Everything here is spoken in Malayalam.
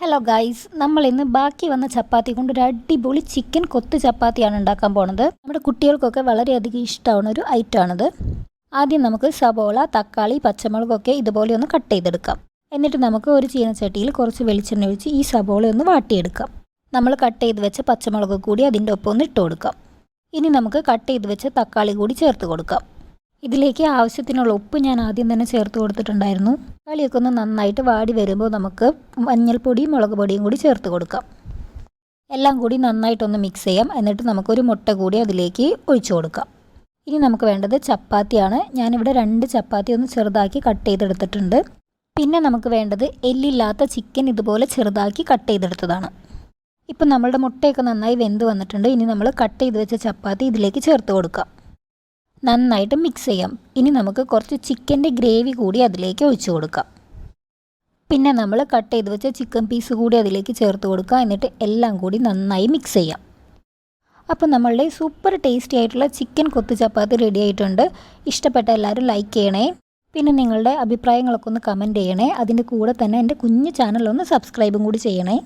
ഹലോ ഗൈസ് നമ്മൾ ഇന്ന് ബാക്കി വന്ന ചപ്പാത്തി കൊണ്ട് ഒരു അടിപൊളി ചിക്കൻ കൊത്ത് ചപ്പാത്തിയാണ് ഉണ്ടാക്കാൻ പോണത്. നമ്മുടെ കുട്ടികൾക്കൊക്കെ വളരെയധികം ഇഷ്ടമാണ് ഒരു ഐറ്റമാണിത് ആദ്യം നമുക്ക് സബോള തക്കാളി പച്ചമുളകൊക്കെ ഇതുപോലെ ഒന്ന് കട്ട് ചെയ്തെടുക്കാം. എന്നിട്ട് നമുക്ക് ഒരു ചീനച്ചട്ടിയിൽ കുറച്ച് വെളിച്ചെണ്ണ ഒഴിച്ച് ഈ സബോള ഒന്ന് വാട്ടിയെടുക്കാം. നമ്മൾ കട്ട് ചെയ്ത് വെച്ച പച്ചമുളക് കൂടി അതിന്റെ ഒപ്പം ഒന്ന് ഇട്ട് കൊടുക്കാം. ഇനി നമുക്ക് കട്ട് ചെയ്ത് വെച്ച തക്കാളി കൂടി ചേർത്ത് കൊടുക്കാം. ഇതിലേക്ക് ആവശ്യത്തിനുള്ള ഉപ്പ് ഞാൻ ആദ്യം തന്നെ ചേർത്ത് കൊടുത്തിട്ടുണ്ടായിരുന്നു. തക്കാളിയൊക്കെ ഒന്ന് നന്നായിട്ട് വാടി വരുമ്പോൾ നമുക്ക് മഞ്ഞൾപ്പൊടിയും മുളക് പൊടിയും കൂടി ചേർത്ത് കൊടുക്കാം. എല്ലാം കൂടി നന്നായിട്ടൊന്ന് മിക്സ് ചെയ്യാം. എന്നിട്ട് നമുക്കൊരു മുട്ട കൂടി അതിലേക്ക് ഒഴിച്ചു കൊടുക്കാം. ഇനി നമുക്ക് വേണ്ടത് ചപ്പാത്തിയാണ്. ഞാനിവിടെ രണ്ട് ചപ്പാത്തി ഒന്ന് ചെറുതാക്കി കട്ട് ചെയ്തെടുത്തിട്ടുണ്ട്. പിന്നെ നമുക്ക് വേണ്ടത് എല്ലില്ലാത്ത ചിക്കൻ ഇതുപോലെ ചെറുതാക്കി കട്ട് ചെയ്തെടുത്തതാണ്. ഇപ്പം നമ്മളുടെ മുട്ടയൊക്കെ നന്നായി വെന്ത് വന്നിട്ടുണ്ട്. ഇനി നമ്മൾ കട്ട് ചെയ്ത് വെച്ച ചപ്പാത്തി ഇതിലേക്ക് ചേർത്ത് കൊടുക്കാം. നന്നായിട്ട് മിക്സ് ചെയ്യാം. ഇനി നമുക്ക് കുറച്ച് ചിക്കന്റെ ഗ്രേവി കൂടി അതിലേക്ക് ഒഴിച്ചു കൊടുക്കാം. പിന്നെ നമ്മൾ കട്ട് ചെയ്ത് വെച്ച ചിക്കൻ പീസ് കൂടി അതിലേക്ക് ചേർത്ത് കൊടുക്കുക. എന്നിട്ട് എല്ലാം കൂടി നന്നായി മിക്സ് ചെയ്യാം. അപ്പോൾ നമ്മളുടെ സൂപ്പർ ടേസ്റ്റി ആയിട്ടുള്ള ചിക്കൻ കൊത്തു ചപ്പാത്തി റെഡി ആയിട്ടുണ്ട്. ഇഷ്ടപ്പെട്ട എല്ലാവരും ലൈക്ക് ചെയ്യണേ. പിന്നെ നിങ്ങളുടെ അഭിപ്രായങ്ങളൊക്കെ ഒന്ന് കമന്റ് ചെയ്യണേ. അതിന്റെ കൂടെ തന്നെ എന്റെ കുഞ്ഞു ചാനലൊന്ന് സബ്സ്ക്രൈബും കൂടി ചെയ്യണേ.